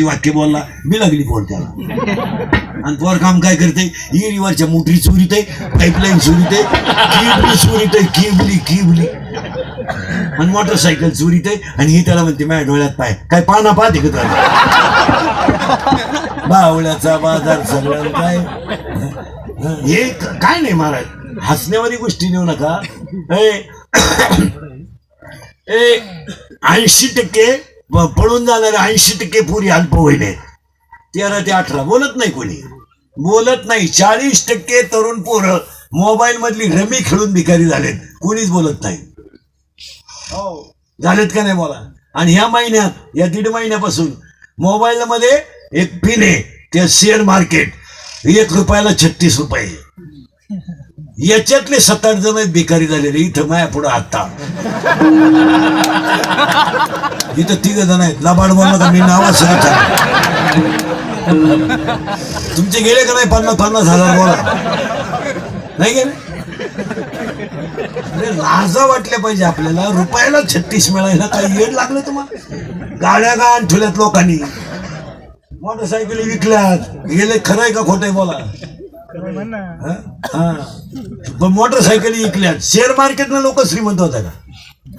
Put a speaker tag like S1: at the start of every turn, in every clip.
S1: वाक्य बोलला मी लागली फोन त्याला. आणि पोर काम काय करते इरीवरच्या मोटरी चोरीत आहे पाईपलाईन चोरीत आहे किबली चोरीत आहे किबली किबली. आणि मोटरसायकल चोरीत आहे आणि हे त्याला म्हणते माझ्या डोळ्यात पाय. काय पाना पाहते का त्याला बावळ्याचा बाजार सगळं काय? हे काय नाही महाराज हसण्यावरी गोष्टी नेऊ नका. ए ऐंशी टक्के पळून जाणारे ऐंशी टक्के पुरी अल्पवयीन आहेत तेरा ते अठरा बोलत नाही कोणी. बोलत नाही. चाळीस टक्के तरुण पोरं मोबाईल मधली रमी खेळून भिकारी झालेत. कोणीच बोलत नाही. झालेत का नाही बोला? आणि ह्या महिन्यात या दीड महिन्यापासून मोबाईल मध्ये एक पिन आहे ते शेअर मार्केट. एक रुपयाला छत्तीस रुपये. याच्यातले सात आठ जण आहेत झालेले इथं माया पुढं आता इथं तिघ जण आहेत. लबाड बोलला मी नावा सगळं तुमचे गेले का नाही? पन्नास पन्नास हजार बोला. नाही गेले? अरे लाजा वाटल्या पाहिजे आपल्याला. रुपयाला छत्तीस मिळायला काही येड लागलं तुम्हाला? गाड्या गाण ठेवल्यात लोकांनी. मोटरसायकली विकल्यात. गेले खरंय का खोटंय बोला. पण मोटरसायकली विकल्यात शेअर मार्केटनं लोक श्रीमंत होता का?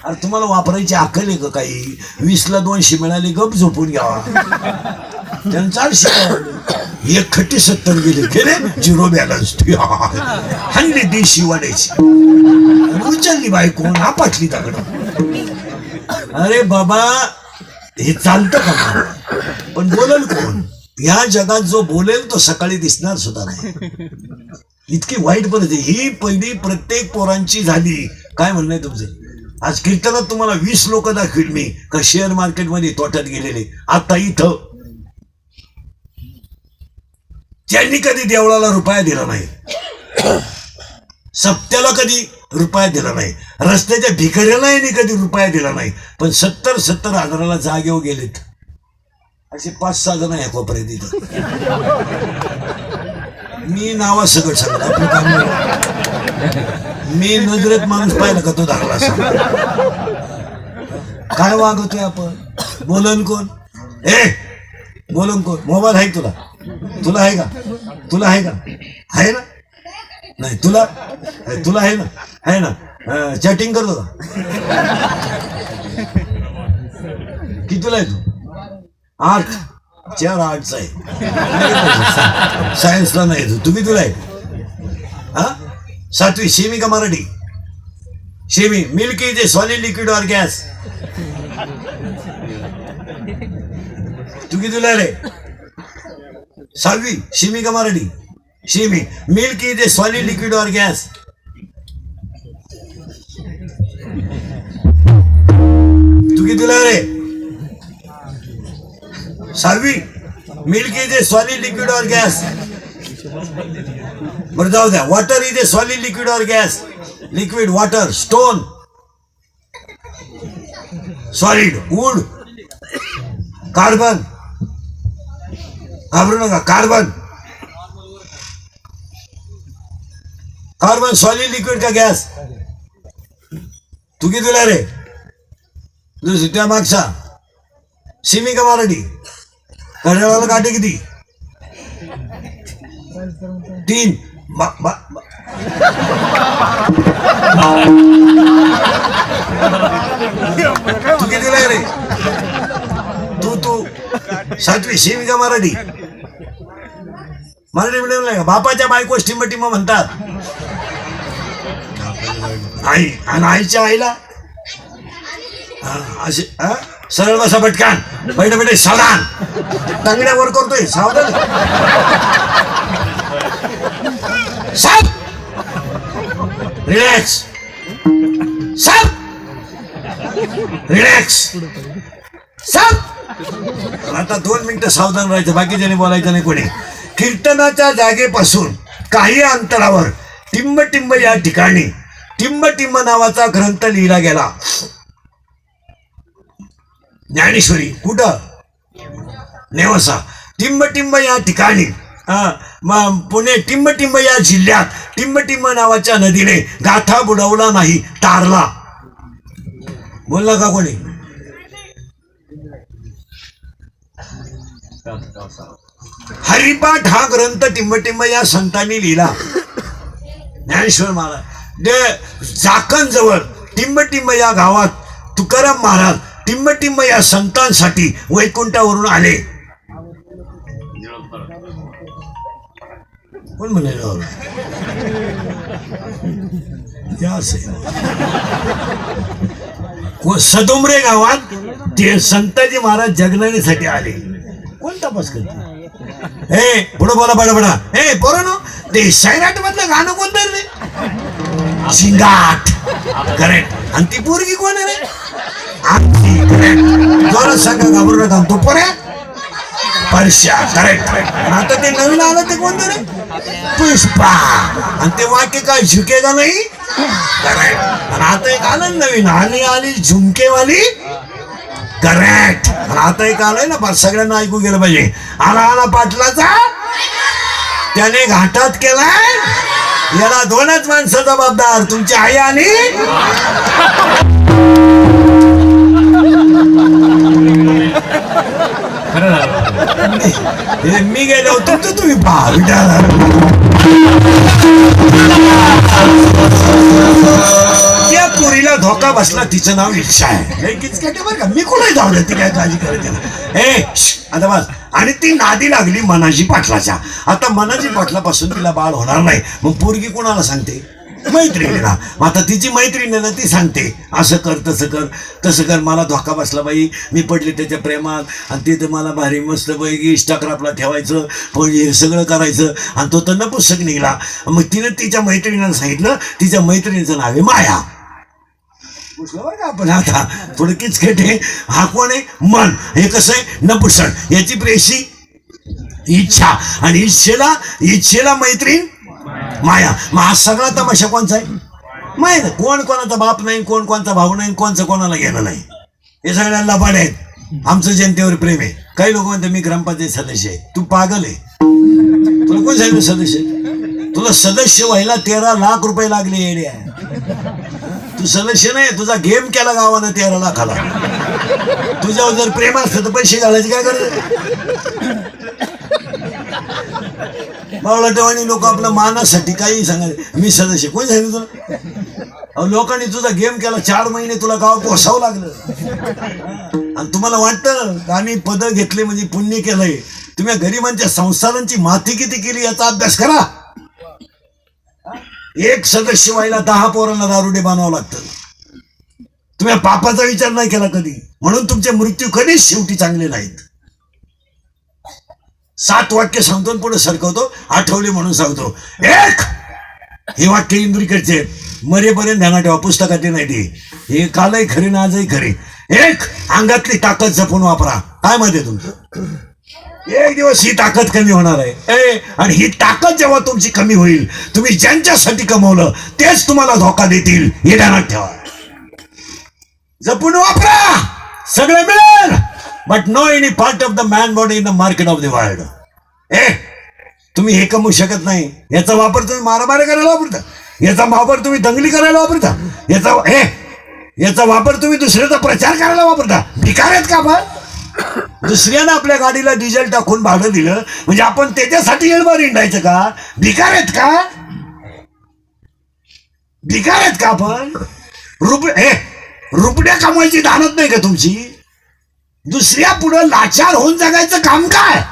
S1: अरे तुम्हाला वापरायची अक्कल आहे का काही? वीसला दोनशे मिळाले गप झोपून घ्यावा त्यांचा एक खट्टी सत्तर गेले. गेले झिरो बॅलन्स. हल्ली देशी वाढायची. उचलली बायको पाठली दगड. अरे बाबा हे चालतं का पण बोलल कोण? या जगात जो बोलेल तो सकाळी दिसणार सुद्धा नाही. इतकी वाईट पद्धती ही पहिली प्रत्येक पोरांची झाली. काय म्हणणं आहे तुमचे? आज कीर्तनात तुम्हाला वीस लोक दाखवील मी का शेअर मार्केटमध्ये तोट्यात गेलेले. आता इथं. त्यांनी कधी देवळाला रुपया दिला नाही सप्त्याला कधी रुपया दिला नाही रस्त्याच्या भिकाऱ्याला यांनी कधी रुपया दिला नाही पण सत्तर सत्तर हजाराला जागेवर गेलेत. असे पाच सहा जण आहे कोपऱ्यात इथं. मी नावा सगळं सांगतो. मी नजरेत माणूस पाहिला का तो धाकला काय वागतोय आपण? बोलन कोण? ए बोलन कोण? मोबाईल आहे तुला? तुला आहे का? तुला आहे का? आहे ना? नाही तुला? तुला आहे ना? आहे ना? चॅटिंग करतो का? तुला आहे तू? आठ. चार आठचा आहे. सायन्सला नाही तू तुम्ही तुला आहे हा? सातवी सेमी का Marathi? Semi milk is a solid liquid or gas तू तुला रे सहावी सेमी का Marathi? Semi milk is a solid liquid or gas तू तुला रे सहावी milk is a solid liquid or gas बरं जाऊ द्या. Water is a solid liquid or gas liquid water stone solid wood carbon घाबरू नका. कार्बन कार्बन सॉलिड लिक्विड का gas तू कितीला रे? दुसरी त्या मागचा. सिमी का मराठी घड्याळाला काटे किती? तीन. बा, बा, बा. तू किती रे? तू तू. सातवी सेमी का मराठी? मराठी मिडियम नाही का? बापाच्या बायको टिंब म्हणतात. आई आणि आईच्या आईला? हा, असे हा? सरळ बसा पटकान. बैठ बैठ सावधान. टांगड्यावर करतोय सावधान. साप! रिलॅक्स. साप! रिलॅक्स. साप! आता दोन मिनिटं सावधान राहायचं बाकीच्याने बोलायचं नाही कोणी. कीर्तनाच्या जागेपासून काही अंतरावर टिंब टिंब या ठिकाणी टिंब टिंब नावाचा ग्रंथ लिहिला गेला. ज्ञानेश्वरी कुठं? नेवसा. टिंब टिंब या ठिकाणी पुणे टिंब टिंब या जिल्ह्यात टिंब टिंब नावाच्या नदीने गाथा बुडवला नाही तारला बोलला का कोणी? हरिपाठ हा ग्रंथ टिंबटिंब या संतांनी लिहिला. ज्ञानेश्वर महाराज. ते चाकण जवळ टिंबटिंब या गावात तुकाराम महाराज टिंबटिंब या संतांसाठी वैकुंठावरून आले. कोण म्हणाल सदुमरे गावात? ते संताजी महाराज जगनानीसाठी आले. कोण तपास करते? हे पुढं बोला बडा बडा हे पोरानो ते सैराट मधलं गाणं कोणतं रे? शिंगाट. करेक्ट आणि ती पोरगी कोण आहे रे? आमची करेक्ट जोरात सांगा घाबरू नका. तो परश्या करेक्ट आता ते नवीन आलं ते कोणतं रे? पुष्पा. आणि ते वाक्य काय झुकेगा नाही? करेक्ट आणि आता एक आलं ना नवीन आली आली झुमकेवाली. करेक्ट आणि आता एक आलंय ना बस सगळ्यांना ऐकू गेलं पाहिजे. आला आला पाटलाचा. त्याने घाटात केलाय. याला दोनच माणसं जबाबदार तुमची आई आणि मी गेलो होतो तुम्ही पहा त्या पोरीला धोका बसला तिचं नाव इच्छा आहे. लय बरं का. मी कुठे धावलं ती काय काळजी करते ए आता बस. आणि ती नादी लागली मनाजी पाटलाच्या. आता मनाजी पाटलापासून तिला बाळ होणार नाही. मग पोरगी कोणाला सांगते? मैत्रिणीला आता तिची मैत्रीण ना ती सांगते असं कर तसं कर तसं कर मला धोका बसला बाई. मी पडले त्याच्या प्रेमात आणि तिथं मला भारी मस्त पैकी इंस्टाग्रामला ठेवायचं पण हे सगळं करायचं आणि तो तर नपुस्तक निघाला. मग तिनं तिच्या मैत्रिणीला सांगितलं तिच्या मैत्रिणीचं नाव आहे माया. बरं का आपण आता? थोडं किचकट आहे. हा कोण आहे? मन. हे कसं आहे? नपुसण याची प्रेशी इच्छा. आणि इच्छेला इच्छेला मैत्रीण माया मग हा सगळा तमाशा कोणचा आहे? माहिती आहे, कोण कोणाचा बाप नाही कोण कोणचा भाऊ नाही कोणचं कोणाला घेणं नाही. हे सगळ्या लबाड आहेत. आमचं जनतेवर प्रेम आहे. काही लोक म्हणतात मी ग्रामपंचायत सदस्य आहे. तू पागल आहे. तुला कोण सांगितलं सदस्य तुला सदस्य व्हायला तेरा लाख रुपये लागले येडे तू सदस्य नाही तुझा गेम केला गावानं तेरा लाखाला. तुझ्यावर जर प्रेम असतं तर पैसे घालायचे काय करत बावळा लोक आपल्या मानासाठी काही सांगायचे मी सदस्य. कोण सांगितलं तुला? लोकांनी तुझा गेम केला. चार महिने तुला गाव पोसावं लागलं. आणि तुम्हाला वाटतं का आम्ही पद घेतले म्हणजे पुण्य केलंय. तुम्ही गरिबांच्या संसारांची माती किती केली याचा अभ्यास करा. एक सदस्य व्हायला दहा पोरांना दारुडे बांधावं लागतं. तुम्ही पापाचा विचार नाही केला कधी? म्हणून तुमचे मृत्यू कधीच शेवटी चांगले नाहीत. सात वाक्य सांगतो पुढे सरकवतो. आठवले म्हणून सांगतो. एक! हे वाक्य इंद्रिकडचे मरेपर्यंत ध्यानात ठेवा पुस्तकातली नाही ती हे कालही खरे ना आजही खरे. एक! अंगातली ताकद जपून वापरा. काय मध्ये तुमचं? एक दिवस ही ताकद कमी होणार आहे. ए आणि ही ताकद जेव्हा तुमची कमी होईल तुम्ही ज्यांच्यासाठी कमवलं तेच तुम्हाला धोका देतील. हे ध्यानात ठेवा. जपून वापरा. सगळं मिळेल. But no any part of the man body in the market of the world ए तुम्ही हे कमवू शकत नाही. याचा वापर तुम्ही मारामारी करायला वापरता. याचा वापर तुम्ही दंगली करायला वापरता. याचा हे? याचा वापर तुम्ही दुसऱ्याचा प्रचार करायला वापरता. भिकार आहेत का आपण? दुसऱ्यानं आपल्या गाडीला डिझेल टाकून भाडं दिलं. म्हणजे आपण त्याच्यासाठी येळभर हिंडायचं का? भिकार आहेत का? भिकार आहेत का आपण? रुप हे? रुपड्या कमवायची दानत नाही का तुमची? दुसऱ्या पुढं लाचार होऊन जगायचं काम काय?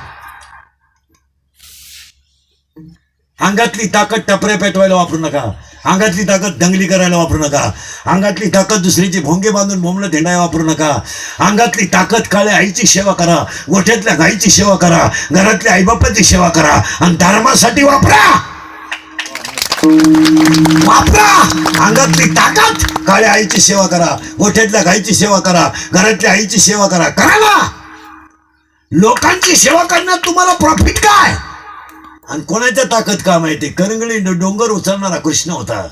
S1: अंगातली ताकद टपरे पेटवायला वापरू नका. अंगातली ताकद दंगली करायला वापरू नका. अंगातली ताकद दुसरीची भोंगे बांधून बोंबलं धेंडायला वापरू नका. अंगातली ताकद काळ्या आईची सेवा करा. गोठ्यातल्या गाईची सेवा करा. घरातल्या आईबापाची सेवा करा. आणि धर्मासाठी वापरा! वापरा! अंगातली ताकद! काळ्या आईची सेवा करा गोठ्यातल्या गाईची सेवा करा घरातल्या आईची सेवा करा. करा ना! लोकांची सेवा करण्यात तुम्हाला प्रॉफिट काय? आणि कोणाच्या ताकद का माहिती? करंगळी डोंगर उचलणारा कृष्ण होता.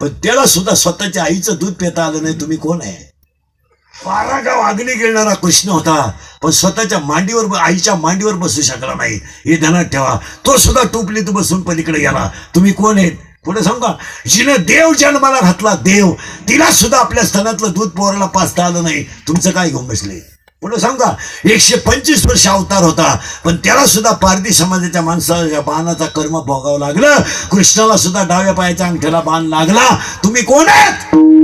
S1: पण त्याला सुद्धा स्वतःच्या आईचं दूध पिता आलं नाही. तुम्ही कोण आहे? बारा गाव अग्नी गिळणारा कृष्ण होता. पण स्वतःच्या मांडीवर आईच्या मांडीवर बसू शकला नाही. हे ध्यानात ठेवा. तो सुद्धा टोपलीत बसून पलीकडे गेला. तुम्ही कोण आहेत? पुढे सांगू का जिनं देव जन्माला घातला देव तिला सुद्धा आपल्या स्तनातलं दूध पोराला पाचता आलं नाही. तुमचं काय घेऊन बसले? पुढे सांगा एकशे पंचवीस वर्ष अवतार होता पण त्याला सुद्धा पारधी समाजाच्या माणसाच्या बाणाचा कर्म भोगावं लागलं कृष्णाला सुद्धा डाव्या पायाच्या अंगठ्याला बाण लागला. तुम्ही कोण आहेत?